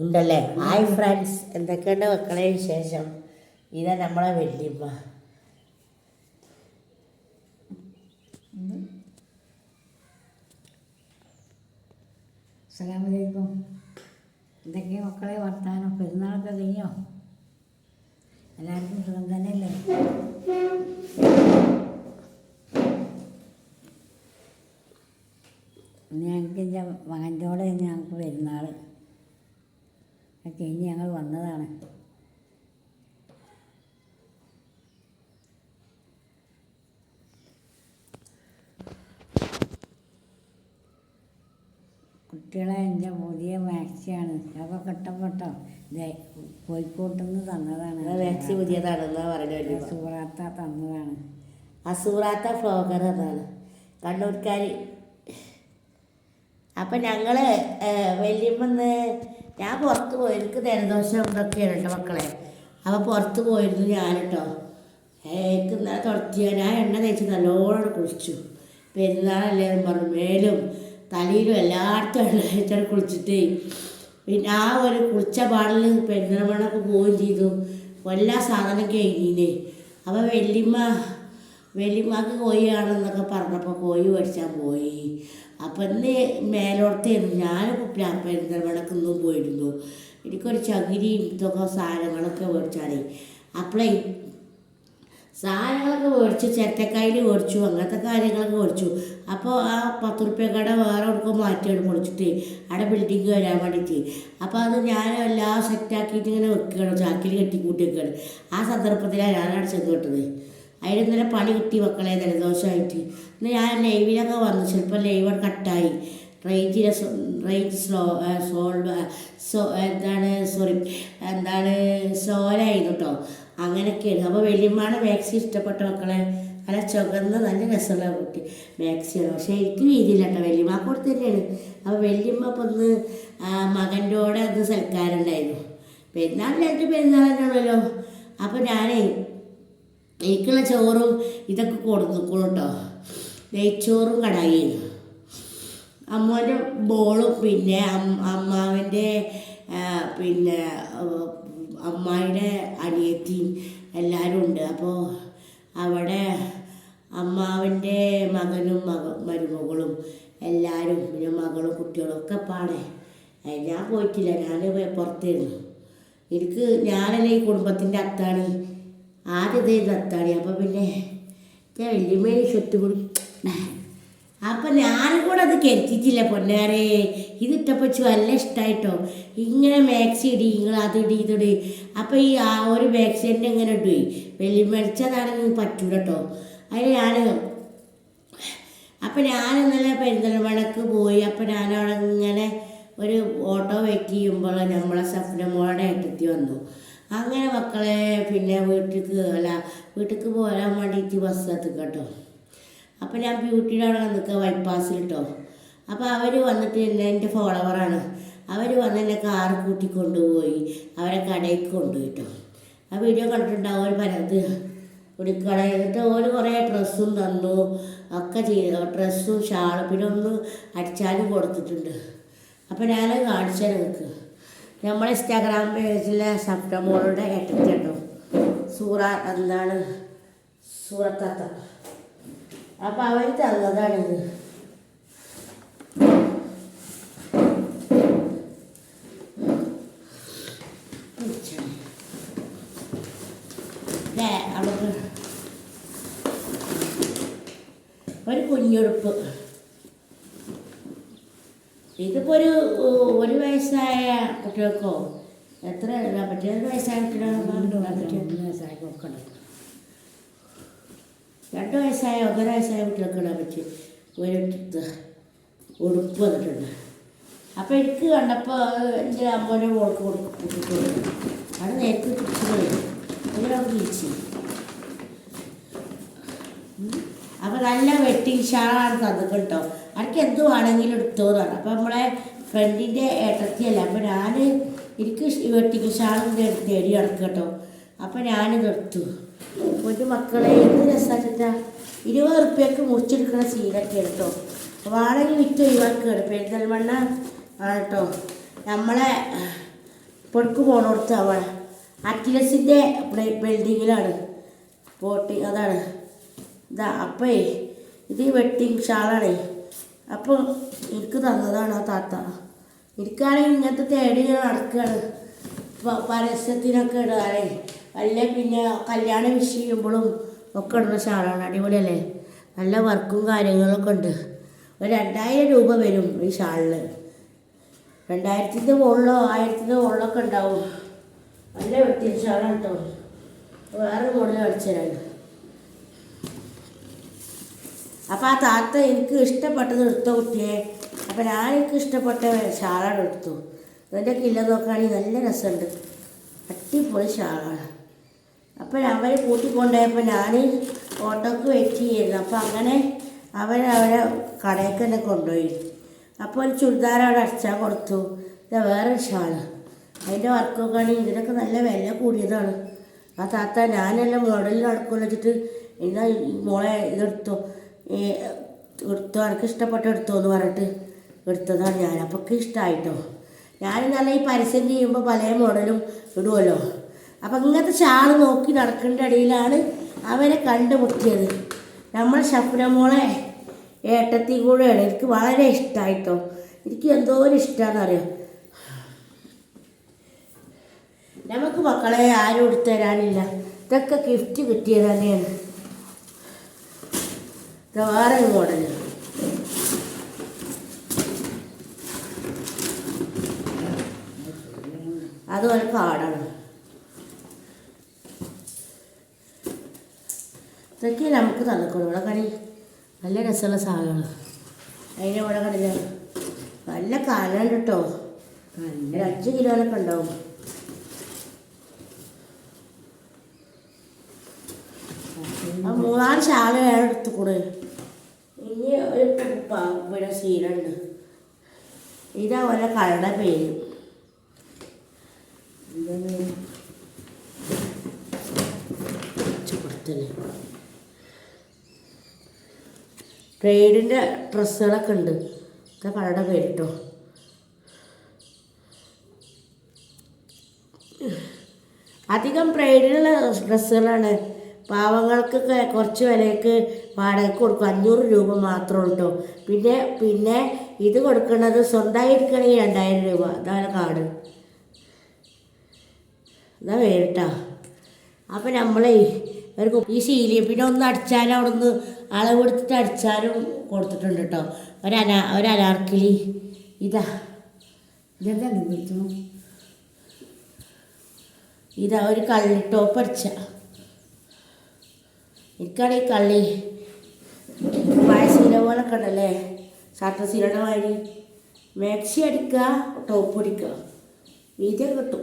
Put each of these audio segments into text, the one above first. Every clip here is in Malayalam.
ഉണ്ടല്ലേ? ഹായ് ഫ്രണ്ട്സ് എന്തൊക്കെയുണ്ട് മക്കളെ വിശേഷം? ഇതാ നമ്മളെ വെല്ലിമ്മ സലാമലൈക്കും എന്തൊക്കെയാ മക്കളെ വർത്താനോ? പെരുന്നാളൊക്കെ കഴിഞ്ഞോ? എല്ലാവർക്കും സുഖം തന്നെയല്ലേ? ഞങ്ങൾക്ക് എന്റെ മകന്റെ കൂടെ ഞങ്ങൾക്ക് പെരുന്നാൾ കഴിഞ്ഞ് ഞങ്ങൾ വന്നതാണ്. കുട്ടികളെ എന്റെ പുതിയ വാക്സിയാണ് അപ്പോൾ ഘട്ടം ഘട്ടം കോഴിക്കോട്ടിൽ നിന്ന് തന്നതാണ്. വാക്സിൻ പുതിയതാണെന്ന് പറയുന്നത് വല്യമ്മ? സൂറാത്ത തന്നതാണ്. അസൂറാത്ത ഫ്ലോഗർ എന്നാണ്. കണ്ണൂർക്കാർ അപ്പം ഞങ്ങൾ വല്യമ്മന്ന് ഞാൻ പുറത്ത് പോയി എനിക്ക് ജലദോഷം ഇതൊക്കെയാണ് മക്കളെ. അപ്പോൾ പുറത്ത് പോയിരുന്നു ഞാൻ കേട്ടോ. എനിക്ക് ഇന്നലെ തുടച്ചിയ ഞാൻ എണ്ണ തേച്ച് നല്ലോണം കുളിച്ചു. പെരുന്നാളല്ലേ പറഞ്ഞു. മേലും തലയിലും എല്ലായിടത്തും എണ്ണ തേച്ചാണ് കുളിച്ചിട്ട്. പിന്നെ ആ ഒരു കുളിച്ച പാടിൽ പെരുന്നമണൊക്കെ പോവുകയും ചെയ്തു. എല്ലാ സാധനം കഴിഞ്ഞില്ലേ. അപ്പോൾ വെല്ലിമ്മ വലിയമ്മക്ക് കോഴിയാണെന്നൊക്കെ പറഞ്ഞപ്പോൾ കോഴി മേടിച്ചാൽ പോയി. അപ്പം ഇന്ന് മേലോടത്തായിരുന്നു ഞാൻ പെരുന്തൽമണക്കൊന്നും പോയിരുന്നു. എനിക്കൊരു ചകിരിയും ഇതൊക്കെ സാധനങ്ങളൊക്കെ മേടിച്ചാണേ അപ്പോഴേ സാധനങ്ങളൊക്കെ മേടിച്ചു ചെറ്റക്കായിൽ മേടിച്ചു അങ്ങനത്തെ കാര്യങ്ങളൊക്കെ മേടിച്ചു. അപ്പോൾ ആ പത്ത് റുപ്യ കട വേറെ എവിടെക്കോ മാറ്റിയാണ് മുടിച്ചിട്ട് അവിടെ ബിൽഡിങ് വരാൻ വേണ്ടിയിട്ട് അപ്പോൾ അത് ഞാൻ എല്ലാം സെറ്റാക്കിയിട്ട് ഇങ്ങനെ വെക്കുകയാണ് ചാക്കിൽ കെട്ടിക്കൂട്ടി വെക്കുകയാണ് ആ സന്ദർഭത്തിലാണ് ഞാനവിടെ ചെന്ന് വിട്ടത് അതിൽ ഇന്നലെ പണി കിട്ടി മക്കളെ ജലദോഷമായിട്ട് ഇന്ന് ഞാൻ ലൈവിലൊക്കെ വന്നു ചിലപ്പോൾ ലൈവ് കട്ടായി. റേഞ്ചിലെ റേഞ്ച് സ്ലോ സോൾവ് സോ എന്താണ് സോറി എന്താണ് സോലായിരുന്നു കേട്ടോ അങ്ങനെയൊക്കെയാണ് അപ്പോൾ വലിയമ്മാണ് മാക്സി ഇഷ്ടപ്പെട്ട മക്കളെ നല്ല ചുവന്ന നല്ല രസമുള്ള കുട്ടി മാക്സിയാണ് പക്ഷേ എനിക്ക് വീതിയില്ല കേട്ടോ വല്യമ്മ കൊടുത്ത് തന്നെയാണ് അപ്പോൾ വെല്ലിമ്മ അപ്പം ഒന്ന് മകന്റെ കൂടെ ഒന്ന് സൽക്കാരുണ്ടായിരുന്നു പെരുന്നാൾ രണ്ട് പെരുന്നാൾ തന്നെയാണല്ലോ അപ്പോൾ ഞാനേ എനിക്കുള്ള ചോറും ഇതൊക്കെ കൊടുക്കും കേട്ടോ നെയ്ച്ചോറും കടായിയും അമ്മന്റെ ബോളും പിന്നെ അമ്മാവിന്റെ പിന്നെ അമ്മായിയുടെ അനിയത്തിയും എല്ലാവരും ഉണ്ട്. അപ്പോൾ അവിടെ അമ്മാവിന്റെ മകനും മക മരുമകളും എല്ലാവരും പിന്നെ മകളും കുട്ടികളും ഒക്കെ പാടെ. ഞാൻ പോയിട്ടില്ല. ഞാൻ പുറത്തിരുന്നു. എനിക്ക് ഞാനല്ലേ ഈ കുടുംബത്തിന്റെ അത്താണി ആദ്യത്തെ തത്താടി അപ്പോൾ പിന്നെ ഞാൻ വലിയമ്മേനെ ഷൊട്ട് കൊടുക്കും അപ്പം ഞാനും കൂടെ അത് കരുത്തിച്ചില്ല പൊന്നാരെ. ഇതിട്ടപ്പോൾ നല്ല ഇഷ്ടമായിട്ടോ ഇങ്ങനെ മാക്സി ഇടി നിങ്ങൾ അത് ഇടി ഇതിടി അപ്പോൾ ഈ ആ ഒരു മാക്സി തന്നെ ഇങ്ങനെ ഇട്ടു വലിയ മെച്ചതാണെങ്കിൽ പറ്റൂല കേട്ടോ അതിൽ ഞാൻ അപ്പം ഞാൻ ഇന്നലെ പെരിന്തൽമണക്ക് പോയി. അപ്പം ഞാനവിടെ ഇങ്ങനെ ഒരു ഓട്ടോ വെയിറ്റ് ചെയ്യുമ്പോൾ നമ്മളെ സഫ്നമോളുടെ ഏട്ടത്തി വന്നു. അങ്ങനെ മക്കളെ പിന്നെ വീട്ടിലേക്ക് അല്ല വീട്ടിലേക്ക് പോരാൻ വേണ്ടിയിട്ട് ബസ് എത്തിക്കട്ടോ. കേട്ടോ അപ്പം ഞാൻ ബ്യൂട്ടിയുടെ അവിടെ നിൽക്കുക ബൈപ്പാസിൽ കേട്ടോ അപ്പോൾ അവർ വന്നിട്ട് എന്നെ എന്റെ ഫോളോവറാണ് അവർ വന്ന് എന്നെ കാറ് കൂട്ടി കൊണ്ടുപോയി അവരെ കടയിൽ കൊണ്ടുപോയി കേട്ടോ ആ വീഡിയോ കണ്ടിട്ടുണ്ടാവും ഒരു പരത് കുടിക്കട എന്നിട്ട് ഓര് കുറേ ഡ്രസ്സും തന്നു ഒക്കെ ചെയ്തു. ഡ്രസ്സും ഷാളും പിന്നെ ഒന്ന് അടിച്ചാലും കൊടുത്തിട്ടുണ്ട്. അപ്പോൾ ഞാൻ കാണിച്ചാൽ നിങ്ങൾക്ക് നമ്മളെ ഇൻസ്റ്റാഗ്രാം പേജിലെ സപ്തമോളുടെ ഏറ്റെടുത്തോ സൂറ എന്താണ്? സൂറത്താത്ത. അപ്പം അവർ തന്നതാണിത്. ഒരു കുഞ്ഞുടുപ്പ് ഇതിപ്പോൾ ഒരു ഒരു വയസ്സായ കുട്ടികൾക്കോ? എത്ര ഇടാൻ പറ്റും ഒരു വയസ്സായ. കുട്ടികളെ ഇടാൻ പറ്റും കൊടുക്കണം. രണ്ട് വയസ്സായ? ഒന്നര വയസ്സായ കുട്ടികൾക്ക് ഇടാൻ പറ്റും? ഒരു ഉടുപ്പ് വന്നിട്ടുണ്ട്. അപ്പോൾ എനിക്ക് കണ്ടപ്പോൾ എന്റെ അമ്മേനെ ഓൾക്ക് കൊടുക്കും അത് നേരത്തെ പിടിച്ചത് ഇങ്ങനെ തിരിച്ചു അപ്പോൾ നല്ല വെട്ടിങ് ഷാളാണ് തന്നിട്ടുണ്ടോ? എനിക്ക് എന്ത് വേണമെങ്കിലും എടുത്തോന്നാണ് അപ്പോൾ നമ്മളെ ഫ്രണ്ടിന്റെ ഏട്ടത്തിയല്ല. അപ്പോൾ ഞാൻ എനിക്ക് വെട്ടിക്ക് ഷാളും തേടി നടക്കുക കേട്ടോ. അപ്പോൾ ഞാൻ നിർത്തു ഒരു മക്കളെ എന്ത് രസമാച്ചിട്ടാ ഇരുപത് റുപ്യക്ക് മുറിച്ചെടുക്കുന്ന സീനൊക്കെ കേട്ടോ. വാടക വിറ്റ് ഒഴിവാക്കുകയാണ് പെരിന്തൽമണ്ണ ആണ് കേട്ടോ. നമ്മളെ പൊടുക്ക് പോണോടുത്ത് അവിടെ അറ്റ്ലസിന്റെ ബിൽഡിങ്ങിലാണ്. പോട്ടി അതാണ്. ഇതാ അപ്പേ ഇത് വെട്ടിങ് ഷാളാണേ. അപ്പോൾ എനിക്ക് തന്നതാണ് ആ താത്ത. എനിക്കാണെങ്കിൽ ഇങ്ങനത്തെ തേടി ഞാൻ നടക്കുകയാണ് പരസ്യത്തിനൊക്കെ ഇടാനേ അല്ല പിന്നെ കല്യാണ വിഷ് ചെയ്യുമ്പോഴും ഒക്കെ ഇടുന്ന ഷാളാണ്. അടിപൊളിയല്ലേ? നല്ല വർക്കും കാര്യങ്ങളൊക്കെ ഉണ്ട്. ഒരു രണ്ടായിരം രൂപ വരും ഈ ഷാളിൽ രണ്ടായിരത്തിന്റെ മുകളിലോ ആയിരത്തിന്റെ മുകളിലൊക്കെ ഉണ്ടാവും. നല്ല വെട്ടിയ ഷാളാണ് കേട്ടോ. വേറെ മോഡൽ അടിച്ചു തരാൻ അപ്പം ആ താത്ത എനിക്ക് ഇഷ്ടപ്പെട്ടത് എടുത്ത കുട്ടിയെ. അപ്പം ഞാൻ എനിക്ക് ഇഷ്ടപ്പെട്ട ഷാളാണ് എടുത്തു അതിന്റെ കില്ല നോക്കുകയാണെങ്കിൽ നല്ല രസമുണ്ട്. അടിപൊളി ഷാളാണ്. അപ്പം അവരെ കൂട്ടിക്കൊണ്ടുപോയപ്പോൾ ഞാൻ ഓട്ടോക്ക് വെയിറ്റ് ചെയ്യുന്നു അപ്പം അങ്ങനെ അവരവരെ അവരെ കടയിൽ തന്നെ കൊണ്ടുപോയി. അപ്പോൾ ഒരു ചുരിദാർ അവിടെ അടിച്ചാൽ കൊടുത്തു. ഇത് വേറൊരു ഷാൾ. അതിന്റെ വർക്കൊക്കെ ആണെങ്കിൽ ഇതിനൊക്കെ നല്ല വില കൂടിയതാണ്. ആ താത്ത ഞാനെല്ലാം മോഡലിൽ അടക്കം വെച്ചിട്ട് എന്നാൽ മോളെ ഇതെടുത്തോ. എടുത്തോ എനിക്ക് ഇഷ്ടപ്പെട്ട എടുത്തോ എന്ന് പറഞ്ഞിട്ട് എടുത്തതാണ് ഞാൻ. അപ്പോൾ ഇഷ്ടമായിട്ടോ ഞാൻ നല്ല ഈ പരസ്യം ചെയ്യുമ്പോൾ പല മോഡലും ഇടുമല്ലോ അപ്പം ഇങ്ങനത്തെ ഷാൾ നോക്കി നടക്കേണ്ട ഇടയിലാണ് അവരെ കണ്ടുമുട്ടിയത്. നമ്മൾ ഷഫ്ന ഏട്ടത്തി കൂടെയാണ്. എനിക്ക് വളരെ ഇഷ്ടമായിട്ടോ എനിക്ക് എന്തോ ഒരു ഇഷ്ടമാണെന്നറിയാം നമുക്ക് മക്കളെ ആരും എടുത്തു തരാനില്ല. ഇതൊക്കെ ഗിഫ്റ്റ് കിട്ടിയത് തന്നെയാണ്. ഇത് വേറെ മോഡൽ അതുപോലെ പാടാണ്. ഇതൊക്കെ നമുക്ക് തന്നിക്കോളൂ. ഇവിടെ കടി നല്ല രസമുള്ള സാധനമാണ്. അതിന്റെ ഇവിടെ കണില്ല നല്ല കാലുണ്ട് കേട്ടോ. നല്ല അഞ്ച് കിലോനൊക്കെ ഉണ്ടാവും. മൂന്നാൽ ശാല വേറെ എടുത്തു ഇനി ഒരു പ- ശീലുണ്ട്. ഇതാ ഓരോ കളുടെ പേര്. ബ്രൈഡിന്റെ ഡ്രസ്സുകളൊക്കെ ഉണ്ട്. ഇത് കളുടെ പേര് കേട്ടോ അധികം ബ്രൈഡിനുള്ള ഡ്രസ്സുകളാണ് പാവങ്ങൾക്കൊക്കെ കുറച്ച് വിലയ്ക്ക് വാടകയ്ക്ക് കൊടുക്കും. അഞ്ഞൂറ് രൂപ മാത്രമേ ഉള്ളൂ പിന്നെ പിന്നെ ഇത് കൊടുക്കുന്നത് സ്വന്തമായിരിക്കണമെങ്കിൽ രണ്ടായിരം രൂപ. അതാണ് കാർഡ് അതാ വേറിട്ടാ. അപ്പം നമ്മളെ ഒരു ഈ ശീലി പിന്നെ ഒന്ന് അടിച്ചാലും അവിടെ നിന്ന് അളവ് കൊടുത്തിട്ട് അടിച്ചാലും കൊടുത്തിട്ടുണ്ട് കേട്ടോ ഒരനാ ഒരനാർക്കിലി ഇതാ. ഇതെന്താ ഇതാ ഒരു കള്ളി ടോപ്പ് അടിച്ച. എനിക്കാണ് ഈ കള്ളി ശീല പോലൊക്കെ ഉണ്ടല്ലേ? ശീലയുടെ മാതിരി. മാക്സി അടിക്കുക ടോപ്പ് അടിക്കുക. വീതി കിട്ടും.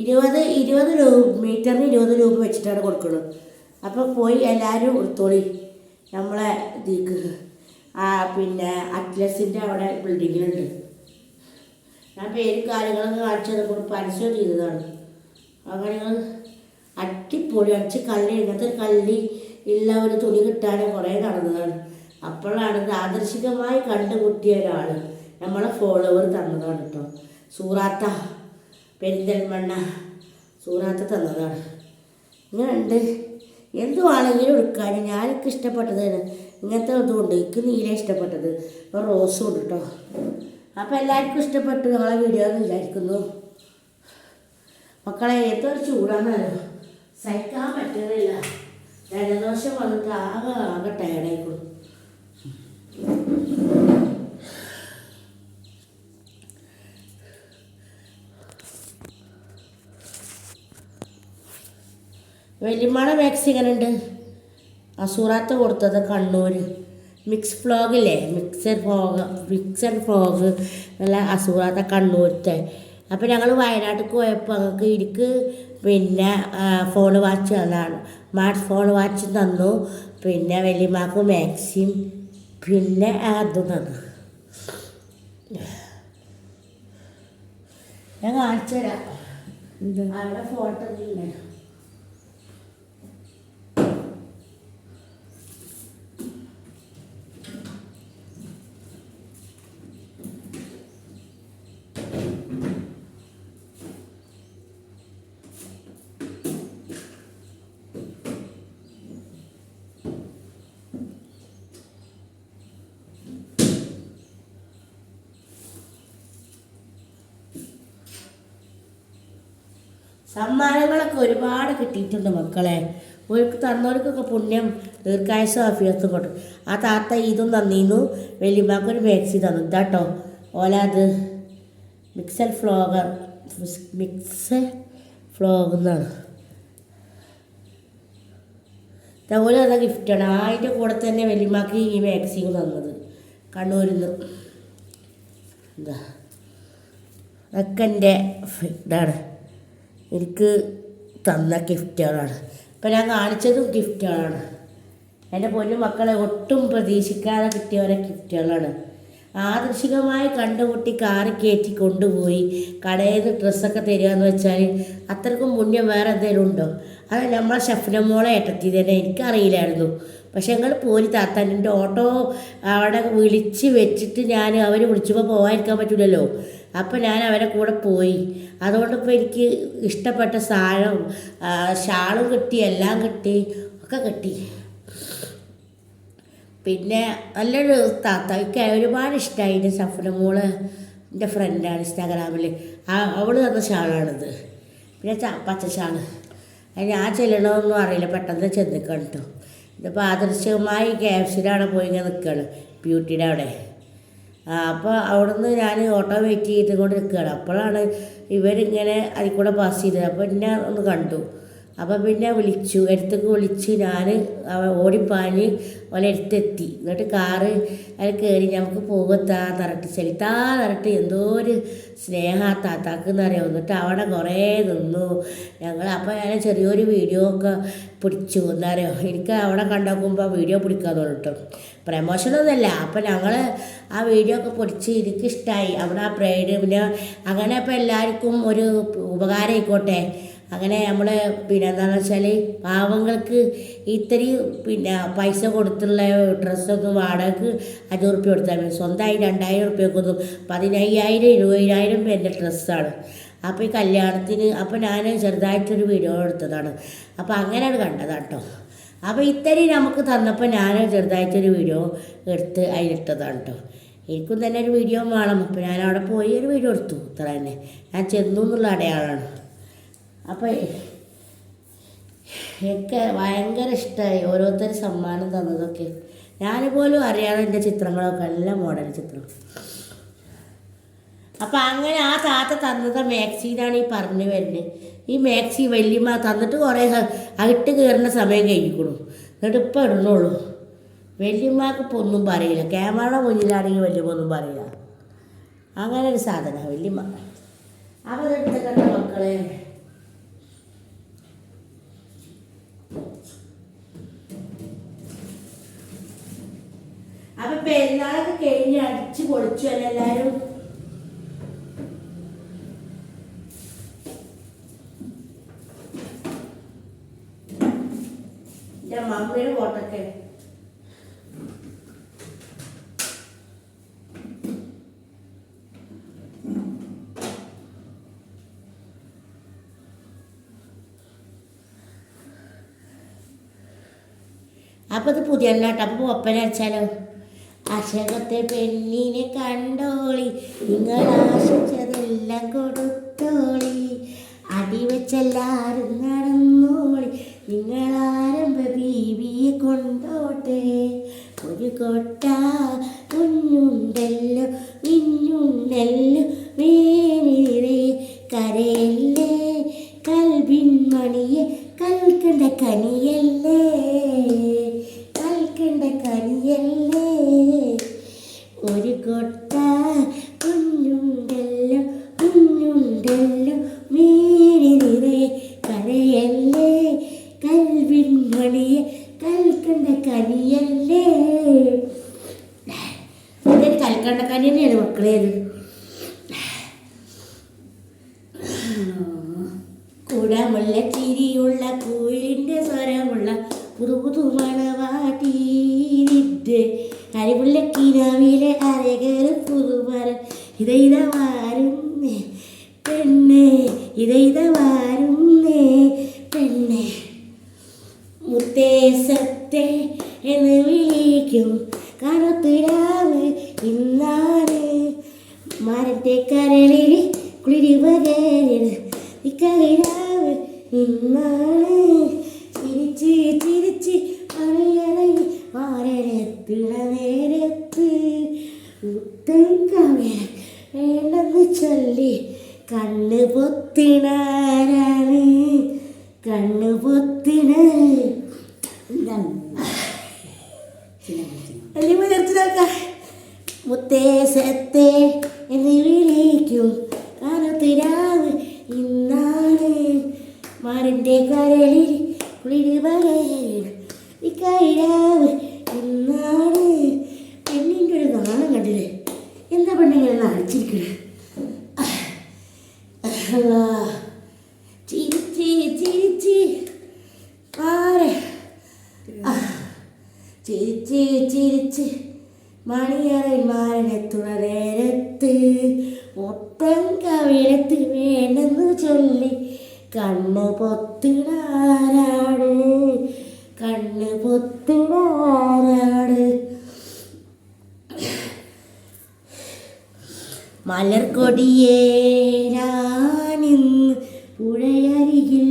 ഇരുപത് ഇരുപത് രൂപ മീറ്ററിന് ഇരുപത് രൂപ വെച്ചിട്ടാണ് കൊടുക്കുന്നത്. അപ്പോൾ പോയി എല്ലാവരും എടുത്തോളി. നമ്മളെ ഇതിക്ക്. ആ പിന്നെ അറ്റ്ലസിന്റെ അവിടെ ബിൽഡിങ്ങിലുണ്ട്. ഞാൻ പേര് കാര്യങ്ങളൊക്കെ കാണിച്ചത് കൊണ്ട് പരസ്യം ചെയ്തതാണ്. അങ്ങനെ അടിപൊളി. അടിച്ച് കല്ലി ഇങ്ങനത്തെ ഒരു ഇല്ല ഒരു തുണി കിട്ടാനും കുറേ നടന്നതാണ്. അപ്പോഴാണ് ആദർശികമായി കണ്ടുമുട്ടിയ ഒരാൾ നമ്മളെ ഫോളോവർ തന്നതാണ് കേട്ടോ സൂറാത്ത പെരിന്തൽമണ്ണ സൂറാത്ത തന്നതാണ്. ഇങ്ങനെയുണ്ട് എന്തുവാണെങ്കിലും എടുക്കാൻ ഞാനൊക്കെ ഇഷ്ടപ്പെട്ടതാണ്. ഇങ്ങനത്തെ ഇതുകൊണ്ട് എനിക്ക് നീല ഇഷ്ടപ്പെട്ടത്. ഇപ്പോൾ റോസും ഉണ്ട് കേട്ടോ അപ്പോൾ എല്ലാവർക്കും ഇഷ്ടപ്പെട്ടു. ഞങ്ങളെ വീഡിയോ വിചാരിക്കുന്നു. മക്കളെ ഏതൊരു ചൂടാന്നല്ലോ സഹിക്കാൻ പറ്റുന്നില്ല ജലദോഷം വന്നിട്ട് ആകെ ആകെ ടയർഡായിക്കോളും വലിയമ്മയുടെ മാക്സി എങ്ങനെയുണ്ട് അസൂറാത്ത് കൊടുത്തത് കണ്ണൂർ മിക്സ് ഫ്ലോഗില്ലേ മിക്സർ ഫ്ലോഗ് മിക്സർ ഫ്ലോഗ് നല്ല അസൂറാത്ത കണ്ണൂരത്തെ. അപ്പോൾ ഞങ്ങൾ വയനാട്ടിൽ പോയപ്പോൾ ഞങ്ങൾക്ക് ഇരിക്ക് പിന്നെ ഫോൺ വാച്ച് തന്നാണ്. സ്മാർട്ട് ഫോൺ വാച്ച് തന്നു. പിന്നെ വലിയമാക്ക് മാക്സിം പിന്നെ അതും തന്നു. ഞാൻ കാണിച്ചു തരാം. അവിടെ ഫോട്ടോ ഇല്ലേ? സമ്മാനങ്ങളൊക്കെ ഒരുപാട് കിട്ടിയിട്ടുണ്ട് മക്കളെ. ഓർക്ക് തന്നവർക്കൊക്കെ പുണ്യം ദീർഘായുസ അഭ്യർത്ഥം കൊണ്ട്. ആ താത്ത ഇതും തന്നിരുന്നു. വലിയമാക്കൊരു മാക്സി തന്നു. ഇതാട്ടോ ഓല അത് മിക്സൽ ഫ്ലോഗർ മിക്സ് ഫ്ലോഗ് എന്നാണ്. അതുപോലെ തന്ന ഗിഫ്റ്റാണ് അതിന്റെ കൂടെ തന്നെ വലിയമാക്ക് ഈ മാക്സിയും തന്നത്. കണ്ണൂരിൽ നിന്ന് എന്താ അതൊക്കെ എന്റെ ഇതാണ്. എനിക്ക് തന്ന ഗിഫ്റ്റുകളാണ്. ഇപ്പം ഞാൻ കാണിച്ചതും ഗിഫ്റ്റുകളാണ്. എന്റെ പൊന്നു മക്കളെ ഒട്ടും പ്രതീക്ഷിക്കാതെ കിട്ടിയവരെ ഗിഫ്റ്റുകളാണ്. ആദർശികമായി കണ്ടുമുട്ടി കാറ് കയറ്റി കൊണ്ടുപോയി കടയിൽ നിന്ന് ഡ്രസ്സൊക്കെ തരിക എന്ന് വെച്ചാൽ അത്രക്കും പുണ്യം വേറെ എന്തെങ്കിലും ഉണ്ടോ? അത് നമ്മളെ ഷഫ്നമോളെ ഏട്ടത്തി തന്നെ എനിക്കറിയില്ലായിരുന്നു. പക്ഷെ ഞങ്ങൾ പോരി താത്താൻ എന്റെ ഓട്ടോ അവിടെ വിളിച്ച് വെച്ചിട്ട് ഞാൻ അവർ വിളിച്ചപ്പോൾ പോകാതിരിക്കാൻ പറ്റില്ലല്ലോ അപ്പോൾ ഞാൻ അവരെ കൂടെ പോയി. അതുകൊണ്ട് ഇപ്പോൾ എനിക്ക് ഇഷ്ടപ്പെട്ട സാധനം ഷാളും കിട്ടി എല്ലാം കിട്ടി ഒക്കെ കിട്ടി. പിന്നെ നല്ലൊരു താത്ത. എനിക്ക് ഒരുപാട് ഇഷ്ടമായി എന്റെ സഫന മോൾ എന്റെ ഫ്രണ്ടാണ് ഇൻസ്റ്റാഗ്രാമിൽ ആ അവൾ തന്ന ഷാളാണിത്. പിന്നെ പച്ച ഷാൾ. അതിന് ഞാൻ ചെല്ലണമെന്നും അറിയില്ല. പെട്ടെന്ന് ചെന്നിക്കണം കേട്ടോ ഇതിപ്പോൾ ആദർശമായി ക്യാപ്സിലാണ് പോയി ഇങ്ങനെ നിൽക്കുകയാണ് ബ്യൂട്ടിയുടെ അവിടെ. ആ അപ്പോൾ അവിടുന്ന് ഞാൻ ഓട്ടോ വെയിറ്റ് ചെയ്തുകൊണ്ടിരിക്കുകയാണ്. അപ്പോഴാണ് ഇവരിങ്ങനെ അതിൽ കൂടെ പാസ് ചെയ്തത്. അപ്പോൾ എന്നെ ഒന്ന് കണ്ടു. അപ്പോൾ പിന്നെ വിളിച്ചു എടുത്തേക്ക് വിളിച്ച് ഞാൻ ഓടിപ്പാഞ്ഞ് ഓലെ അടുത്തെത്തി. എന്നിട്ട് കാറ് അതിൽ കയറി നമുക്ക് പോകത്താ തരട്ട് ചെലുത്താ തരട്ട് എന്തോ ഒരു സ്നേഹ താത്താക്ക് എന്നറിയാം എന്നിട്ട് അവിടെ കുറേ നിന്നു. ഞങ്ങൾ അപ്പോൾ ഞാൻ ചെറിയൊരു വീഡിയോ ഒക്കെ പിടിച്ചു. എന്നറിയോ എനിക്ക് അവിടെ കണ്ടാക്കുമ്പോൾ വീഡിയോ പിടിക്കാൻ തോന്നിട്ടോ. പ്രമോഷനൊന്നുമല്ല അപ്പം ഞങ്ങൾ ആ വീഡിയോ ഒക്കെ പൊടിച്ച് എനിക്കിഷ്ടമായി അവിടെ ആ പ്രൈഡ് പിന്നെ അങ്ങനെ അപ്പോൾ എല്ലാവർക്കും ഒരു ഉപകാരം ആയിക്കോട്ടെ. അങ്ങനെ നമ്മൾ പിന്നെ എന്താണെന്ന് വെച്ചാൽ പാവങ്ങൾക്ക് ഇത്രയും പിന്നെ പൈസ കൊടുത്തുള്ള ഡ്രസ്സൊക്കെ വാടകയ്ക്ക് അഞ്ഞൂറ് റുപ്യ കൊടുത്താൽ മതി. സ്വന്തമായി രണ്ടായിരം റുപ്യക്കൊന്നും പതിനയ്യായിരം ഇരുപതിനായിരം എന്റെ ഡ്രസ്സാണ്. അപ്പോൾ ഈ കല്യാണത്തിന് അപ്പോൾ ഞാൻ ചെറുതായിട്ടൊരു വീഡിയോ എടുത്തതാണ്. അപ്പോൾ അങ്ങനെയാണ് കണ്ടതാണ് കേട്ടോ അപ്പോൾ ഇത്രയും നമുക്ക് തന്നപ്പോൾ ഞാൻ ചെറുതായിട്ടൊരു വീഡിയോ എടുത്ത് അതിലിട്ടതാണ് കേട്ടോ എനിക്കും തന്നെ ഒരു വീഡിയോ വേണം. അപ്പോൾ ഞാൻ അവിടെ പോയി ഒരു വീഡിയോ എടുത്തു. ഇത്ര തന്നെ. ഞാൻ ചെന്നു എന്നുള്ള അടയാളമാണ് അപ്പോൾ എനിക്ക് ഭയങ്കര ഇഷ്ടമായി ഓരോരുത്തർ സമ്മാനം തന്നതൊക്കെ. ഞാൻ പോലും അറിയാതെ എന്റെ ചിത്രങ്ങളൊക്കെ എല്ലാം മോഡൽ ചിത്രം. അപ്പം അങ്ങനെ ആ താത്ത തന്നത് മാക്സിയിലാണ് ഈ പറഞ്ഞു വരുന്നത് ഈ മാക്സി വല്യമ്മ തന്നിട്ട് കുറേ അകിട്ട് കയറുന്ന സമയം കഴിഞ്ഞിക്കണു. എന്നിട്ട് ഇപ്പം ഇടണുള്ളൂ വല്യമ്മക്ക് ഇപ്പോൾ ഒന്നും പറയില്ല. ക്യാമറയുടെ മുന്നിലാണെങ്കിൽ വല്യമ്മ ഒന്നും പറയില്ല. അങ്ങനെ ഒരു സാധനമാണ് വല്യമ്മ അപ്പോൾ ഇതെടുത്ത മക്കളെ. പെരുന്നാളൊക്കെ കഴിഞ്ഞ് അടിച്ച് പൊളിച്ചു അല്ല എല്ലാരും? എന്റെ മമ്മിയുടെ ഫോട്ടൊക്കെ അപ്പൊ ഇത് പുതിയ കേട്ടോ. അപ്പൊ ഒപ്പന അടിച്ചാലോ? അശകത്തെ പെണ്ണിനെ കണ്ടോളി. നിങ്ങൾ ആശിച്ചതെല്ലാം കൊടുത്തോളി. അടിവെച്ചെല്ലാരും നടന്നോളി. നിങ്ങൾ ആരംഭ ബീവിയെ കൊണ്ടോട്ടെ. ഒരു കൊട്ട കുഞ്ഞുണ്ടല്ലോ മിന്നുണ്ടല്ലോ വേണിരെ കരയല്ലേ. കൽവിൻ മണിയെ കൽക്കണ്ട കനിയല്ലേ. മണവാട്ടിയിട്ട് അരിമുള്ള കിനാവിലെ അരകര പുതുമരൻ ഇതൈത വാരുന്നേ പെണ്ണേ ഇതൈത മുത്തൻ കവിയ വേണ്ടെന്ന് ചൊല്ലി കണ്ണ് പൊത്തിണാരാണ്. കണ്ണ് പൊത്തിണ. വലിയ എന്ന് വിളിക്കും. കാലത്തിരാവ് ഇന്നാണ്. മാറിന്റെ കരളിൽ കുളിര് പകരും ഇക്കായിരാവ് ഇന്നാണ്. എന്താ പെണ്ണിങ്ങനെ നടിച്ചിരിക്കണേ ചിരിച്ചി ചിരിച്ച് ആരെ? ചിരിച്ച് ചിരിച്ച്. മണിയറന്മാരെത്തുന്ന നേരത്ത് മൊത്തം കവിളത്ത് വേണ്ടെന്ന് ചൊല്ലി കണ്ണ് പൊത്തിടാരാണ് കണ്ണ് പൊത്തിടാരാണ് മലർക്കൊടിയേ ഞാനിന്ന് പുഴയരികിൽ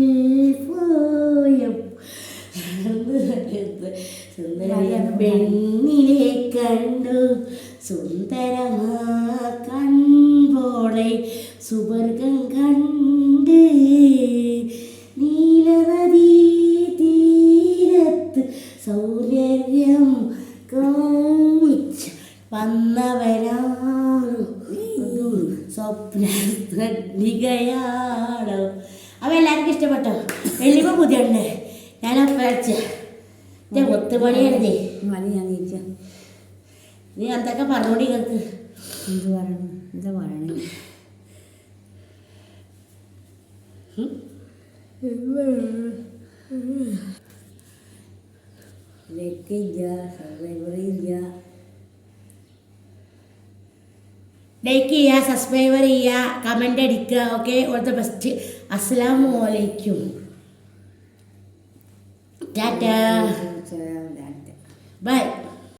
ഞാൻ ഒത്തുപണിയായിരുന്നേ. മതി ഞാൻ നീച്ച നീ എന്തൊക്കെ പറഞ്ഞോടി കേൾക്ക് എന്ത് പറയണം? എന്താ പറയണേ? ലക്കില്ല സർവൈവറില്ല ലൈക്ക് ചെയ്യുക സബ്സ്ക്രൈബർ ചെയ്യുക കമന്റ് അടിക്കുക ഓക്കെ ഓൾ ദ ബെസ്റ്റ് അസ്സാം വലൈക്കും ടാറ്റ. But